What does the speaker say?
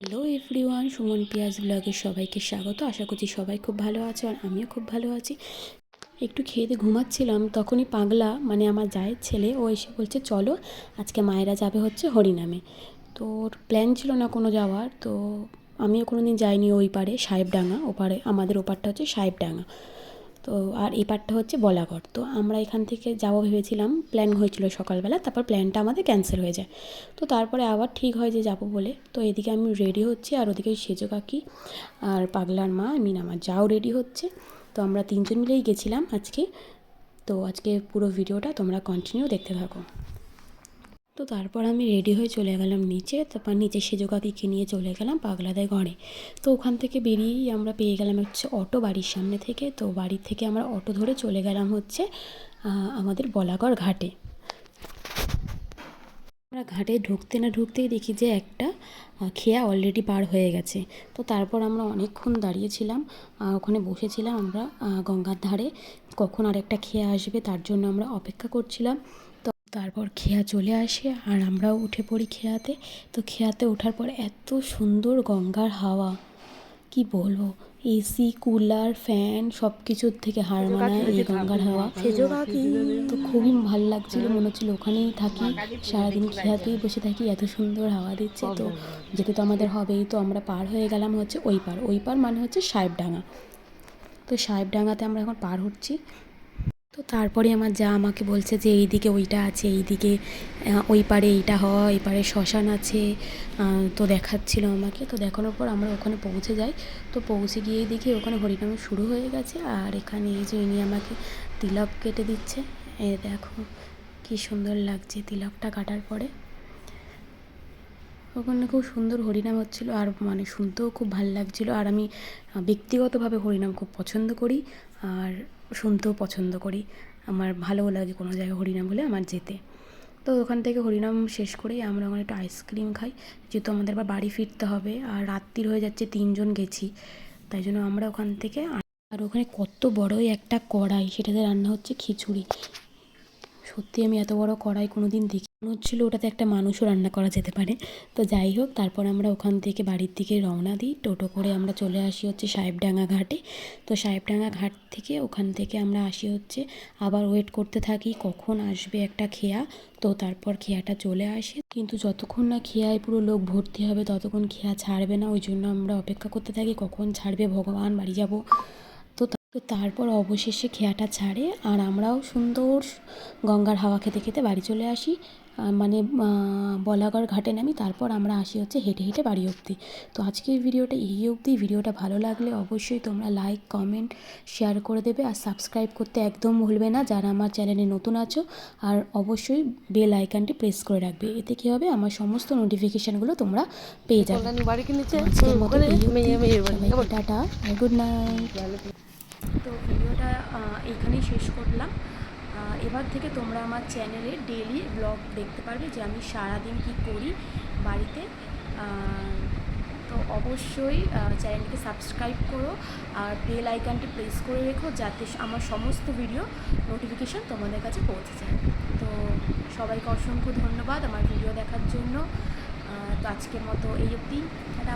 Hello everyone Suman পিয়াজ ব্লগের সবাইকে স্বাগত। আশা করছি সবাই খুব ভালো আছে আর আমিও খুব ভালো আছি। একটু খেয়ে দিয়ে ঘুমাচ্ছিলাম, তখনই পাগলা মানে আমার জায়ের ছেলে, ও এসে বলছে, চলো, আজকে মায়েরা যাবে হচ্ছে হরিনামে। তো ওর প্ল্যান ছিল না কোনো যাওয়ার, তো আমিও কোনো দিন যাইনি ওই পারে, সাহেবডাঙ্গা, ওপারে, আমাদের ওপারটা হচ্ছে সাহেবডাঙ্গা। তো আর এই পার্টটা হচ্ছে বলাগড় তো আমরা এখান থেকে যাব ভেবেছিলাম প্ল্যান হয়েছিল সকালবেলা, তারপর প্ল্যানটা আমাদের ক্যান্সেল হয়ে যায়। তো তারপরে আবার ঠিক হয় যে যাব বলে। তো এদিকে আমি রেডি হচ্ছি, আর ওদিকে সেজো কাকি আর পাগলার মা মিন আমার যাও রেডি হচ্ছে। তো আমরা তিনজন মিলেই গেছিলাম আজকে। তো আজকে পুরো ভিডিওটা তোমরা কন্টিনিউ দেখতে থাকো। তো তারপর আমি রেডি হয়ে চলে গেলাম নিচে, তারপর নিচে সেজো কাকিকে নিয়ে চলে গেলাম পাগলাদের ঘরে। তো ওখান থেকে বেরিয়েই আমরা পেয়ে গেলাম হচ্ছে অটো বাড়ির সামনে থেকে। তো বাড়ির থেকে আমরা অটো ধরে চলে গেলাম হচ্ছে আমাদের বলাগড় ঘাটে। আমরা ঘাটে ঢুকতে না ঢুকতেই দেখি যে একটা খেয়া অলরেডি পার হয়ে গেছে। তো তারপর আমরা অনেকক্ষণ দাঁড়িয়েছিলাম ওখানে বসেছিলাম আমরা গঙ্গার ধারে। কখন আর একটা খেয়া আসবে তার জন্য আমরা অপেক্ষা করছিলাম। তারপর খেয়া চলে আসে আর আমরাও উঠে পড়ি খেয়াতে। তো খেয়াতে ওঠার পর এত সুন্দর গঙ্গার হাওয়া কি বলব? এসি কুলার ফ্যান সব কিছুর থেকে হার মানায় এই গঙ্গার হাওয়া। তো খুবই ভালো লাগছিল মনে হচ্ছিল ওখানেই থাকি। সারাদিন খেয়াতেই বসে থাকি এত সুন্দর হাওয়া দিচ্ছে। তো যেতে তো আমাদের হবেই তো আমরা পার হয়ে গেলাম হচ্ছে ওই পার। ওই পার মানে হচ্ছে সাহেবডাঙ্গা। তো সাহেবডাঙ্গাতে আমরা এখন পার হচ্ছি। তো তারপরে আমার যা আমাকে বলছে যে এইদিকে ওইটা আছে, এইদিকে ওই পারে এইটা হয়, এই পারে শ্মশান আছে তো দেখাচ্ছিল আমাকে। তো দেখানোর পর আমরা ওখানে পৌঁছে যাই। তো পৌঁছে গিয়ে দেখি ওখানে হরিনাম শুরু হয়ে গেছে আর এখানে এই যে ইনি আমাকে তিলক কেটে দিচ্ছে। এ দেখো কি সুন্দর লাগছে তিলকটা কাটার পরে। ওখানে খুব সুন্দর হরিনাম হচ্ছিল আর মানে শুনতেও খুব ভালো লাগছিল। আর আমি ব্যক্তিগতভাবে হরিনাম খুব পছন্দ করি। আর শুনতেও পছন্দ করি। আমার ভালোও লাগে কোনো জায়গায় হরিনাম হলে আমার যেতে। তো ওখান থেকে হরিনাম শেষ করেই আমরা ওখানে একটু আইসক্রিম খাই। যেহেতু আমাদের আবার বাড়ি ফিরতে হবে আর রাত্রির হয়ে যাচ্ছে, তিনজন গেছি। তাই জন্য আমরা ওখান থেকে আর ওখানে কত বড়ই একটা কড়াই, সেটাতে রান্না হচ্ছে খিচুড়ি। সত্যি আমি এত বড় কড়াই কোনো দিন দেখি, মনে হচ্ছিল ওটাতে একটা মানুষও রান্না করা যেতে পারে। তো যাই হোক, তারপর আমরা ওখান থেকে বাড়ির দিকে রওনা দিই। টোটো করে আমরা চলে আসি হচ্ছে সাহেবডাঙ্গা ঘাটে। তো সাহেবডাঙ্গা ঘাট থেকে ওখান থেকে আমরা আসি হচ্ছে আবার ওয়েট করতে থাকি কখন আসবে একটা খেয়া। তো তারপর খেয়াটা চলে আসে। কিন্তু যতক্ষণ না খেয়ায় পুরো লোক ভর্তি হবে ততক্ষণ খেয়া ছাড়বে না। ওই জন্য আমরা অপেক্ষা করতে থাকি কখন ছাড়বে, ভগবান বাড়ি যাব। তো তারপর অবশেষে খেয়াটা ছাড়ে আর আমরাও সুন্দর গঙ্গার হাওয়া খেতে খেতে বাড়ি চলে আসি। মানে বলাগড় ঘাটে নামি তারপর আমরা আসি হচ্ছে হেঁটে হেঁটে বাড়ি অবধি। তো আজকের ভিডিওটা এই অবধি। ভিডিওটা ভালো লাগলে অবশ্যই তোমরা লাইক কমেন্ট শেয়ার করে দেবে আর সাবস্ক্রাইব করতে একদম ভুলবে না। যারা আমার চ্যানেলে নতুন আছো আর অবশ্যই বেল আইকনটি প্রেস করে রাখবে। এতে কী হবে? আমার সমস্ত নোটিফিকেশানগুলো তোমরা পেয়ে যাবে। সবাইকে টাটা গুড নাইট তো ভিডিওটা এইখানেই শেষ করলাম। এবার থেকে তোমরা আমার চ্যানেলে ডেলি ব্লগ দেখতে পারবে যে আমি সারাদিন কী করি বাড়িতে। তো অবশ্যই চ্যানেলটিকে সাবস্ক্রাইব করো আর বেল আইকনটি প্রেস করে রেখো যাতে আমার সমস্ত ভিডিও নোটিফিকেশান তোমাদের কাছে পৌঁছে যায়। তো সবাইকে অসংখ্য ধন্যবাদ আমার ভিডিও দেখার জন্য। তো আজকের মতো এই অবধি। টাটা।